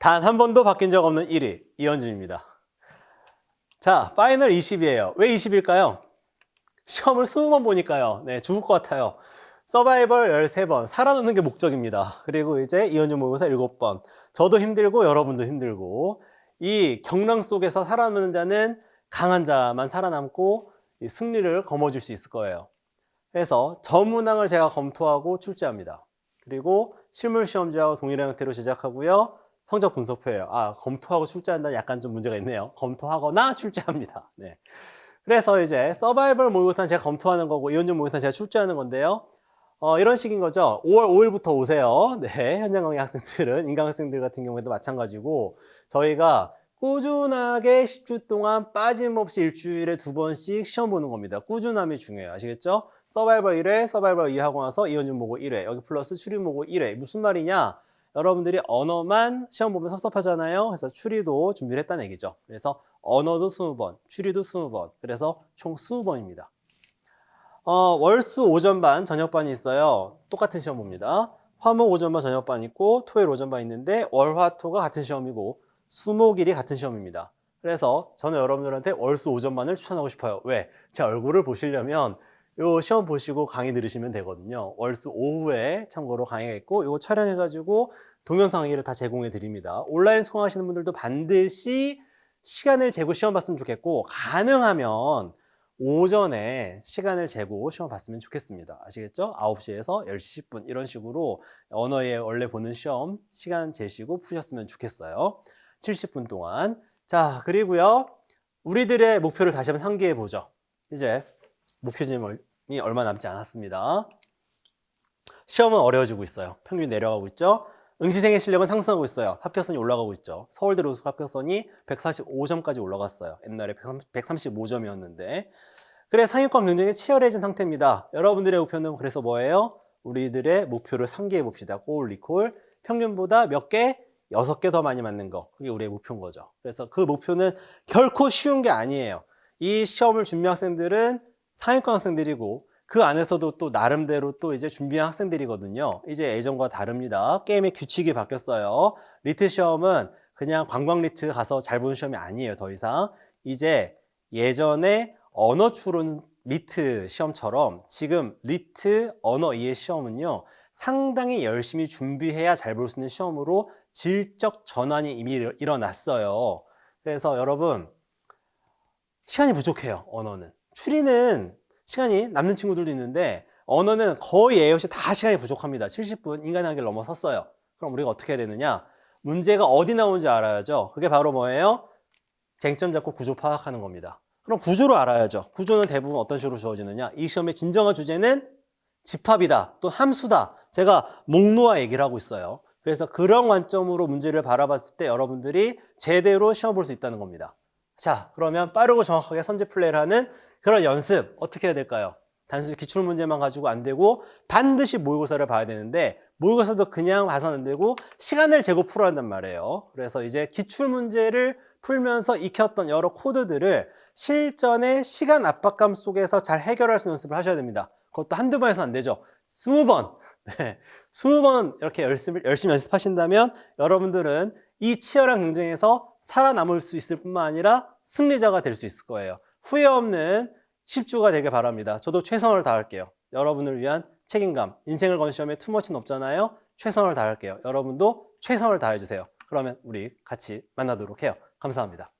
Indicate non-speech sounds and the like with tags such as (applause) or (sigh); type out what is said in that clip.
단 한 번도 바뀐 적 없는 1위 이현준입니다. 자, 파이널 20이에요. 왜 20일까요? 시험을 20번 보니까요. 네, 죽을 것 같아요. 서바이벌 13번, 살아남는 게 목적입니다. 그리고 이제 이현준 모의고사 7번. 저도 힘들고 여러분도 힘들고 이 경랑 속에서 살아남는 자는 강한 자만 살아남고 이 승리를 거머쥘 수 있을 거예요. 그래서 전문항을 제가 검토하고 출제합니다. 그리고 실물 시험지하고 동일한 형태로 제작하고요. 성적 분석표예요. 아, 검토하고 출제한다는 약간 좀 문제가 있네요. 검토하거나 출제합니다. 네. 그래서 이제 서바이벌 모의고사는 제가 검토하는 거고 이현준 모의고사는 제가 출제하는 건데요. 어, 이런 식인 거죠. 5월 5일부터 오세요. 네, 현장 강의 학생들은 인강 학생들 같은 경우에도 마찬가지고 저희가 꾸준하게 10주 동안 빠짐없이 일주일에 두 번씩 시험 보는 겁니다. 꾸준함이 중요해요. 아시겠죠? 서바이벌 1회, 서바이벌 2 하고 나서 이현준 모고 1회, 여기 플러스 추리 모고 1회. 무슨 말이냐? 여러분들이 언어만 시험 보면 섭섭하잖아요. 그래서 추리도 준비를 했다는 얘기죠. 그래서 언어도 20번, 추리도 20번. 그래서 총 20번입니다. 어, 월수 오전반, 저녁반이 있어요. 똑같은 시험 봅니다. 화목 오전반, 저녁반 있고 토요일 오전반 있는데 월화토가 같은 시험이고 수목일이 같은 시험입니다. 그래서 저는 여러분들한테 월수 오전반을 추천하고 싶어요. 왜? 제 얼굴을 보시려면 요 시험 보시고 강의 들으시면 되거든요. 월수 오후에 참고로 강의가 있고 이거 촬영해가지고 동영상 강의를 다 제공해 드립니다. 온라인 수강하시는 분들도 반드시 시간을 재고 시험 봤으면 좋겠고 가능하면 오전에 시간을 재고 시험 봤으면 좋겠습니다. 아시겠죠? 9시에서 10시 10분 이런 식으로 언어에 원래 보는 시험 시간 재시고 푸셨으면 좋겠어요. 70분 동안. 자, 그리고요. 우리들의 목표를 다시 한번 상기해 보죠. 이제 목표점이 얼마 남지 않았습니다. 시험은 어려워지고 있어요. 평균이 내려가고 있죠. 응시생의 실력은 상승하고 있어요. 합격선이 올라가고 있죠. 서울대 로스 합격선이 145점까지 올라갔어요. 옛날에 135점이었는데. 그래 상위권 경쟁이 치열해진 상태입니다. 여러분들의 목표는 그래서 뭐예요? 우리들의 목표를 상기해 봅시다. 골, 리콜. 평균보다 몇 개? 여섯 개 더 많이 맞는 거. 그게 우리의 목표인 거죠. 그래서 그 목표는 결코 쉬운 게 아니에요. 이 시험을 준비한 학생들은 상위권 학생들이고 그 안에서도 또 나름대로 또 이제 준비한 학생들이거든요. 이제 예전과 다릅니다. 게임의 규칙이 바뀌었어요. 리트 시험은 그냥 관광 리트 가서 잘 보는 시험이 아니에요. 더 이상. 이제 예전에 언어 추론 리트 시험처럼 지금 리트 언어 이해 시험은요. 상당히 열심히 준비해야 잘 볼 수 있는 시험으로 질적 전환이 이미 일- 일어났어요. 그래서 여러분 시간이 부족해요. 언어는. 추리는 시간이 남는 친구들도 있는데 언어는 거의 예외 없이 다 시간이 부족합니다. 70분 인간의 한계를 넘어섰어요. 그럼 우리가 어떻게 해야 되느냐? 문제가 어디 나오는지 알아야죠. 그게 바로 뭐예요? 쟁점 잡고 구조 파악하는 겁니다. 그럼 구조를 알아야죠. 구조는 대부분 어떤 식으로 주어지느냐? 이 시험의 진정한 주제는 집합이다, 또 함수다. 제가 목놓아 얘기를 하고 있어요. 그래서 그런 관점으로 문제를 바라봤을 때 여러분들이 제대로 시험 볼 수 있다는 겁니다. 자, 그러면 빠르고 정확하게 선제 플레이를 하는 그런 연습 어떻게 해야 될까요? 단순히 기출 문제만 가지고 안 되고 반드시 모의고사를 봐야 되는데 모의고사도 그냥 봐서는 안 되고 시간을 재고 풀어야 한단 말이에요. 그래서 이제 기출 문제를 풀면서 익혔던 여러 코드들을 실전의 시간 압박감 속에서 잘 해결할 수 있는 연습을 하셔야 됩니다. 그것도 한두 번 해서 안 되죠. 스무 번. (laughs) 네. 스무 번 이렇게 열심히, 열심히 연습하신다면 여러분들은 이 치열한 경쟁에서 살아남을 수 있을 뿐만 아니라 승리자가 될 수 있을 거예요. 후회 없는 10주가 되길 바랍니다. 저도 최선을 다할게요. 여러분을 위한 책임감, 인생을 건 시험에 투머치는 없잖아요. 최선을 다할게요. 여러분도 최선을 다해주세요. 그러면 우리 같이 만나도록 해요. 감사합니다.